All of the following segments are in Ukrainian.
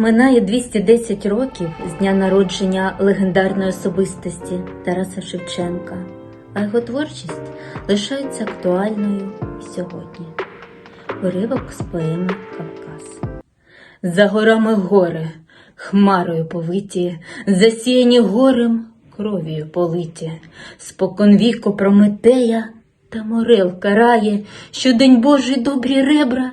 Минає 210 років з дня народження легендарної особистості Тараса Шевченка, а його творчість лишається актуальною сьогодні. Уривок з поеми Кавказ. За горами гори, хмарою повиті, засіяні горем, кров'ю политі, спокон віку Прометея та морил карає, що день Божий добрі ребра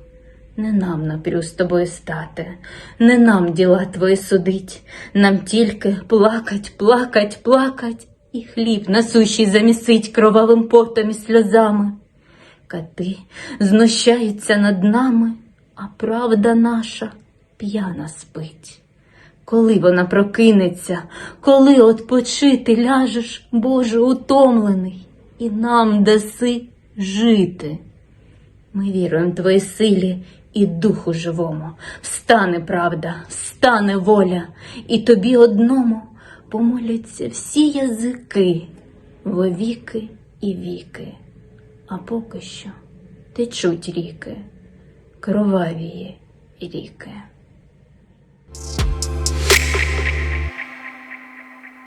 Не нам напрю з тобою стати, не нам діла твої судить, нам тільки плакать, плакать, плакать, і хліб насущий замісить кровавим потом і сльозами. Кати знущаються над нами, а правда наша п'яна спить. Коли вона прокинеться, коли отпочити ляжеш, Боже, утомлений, і нам даси жити. Ми віруємо Твоїй силі і духу живому. Встане правда, встане воля, і тобі одному помоляться всі язики во віки і віки. А поки що течуть ріки, кровавії ріки.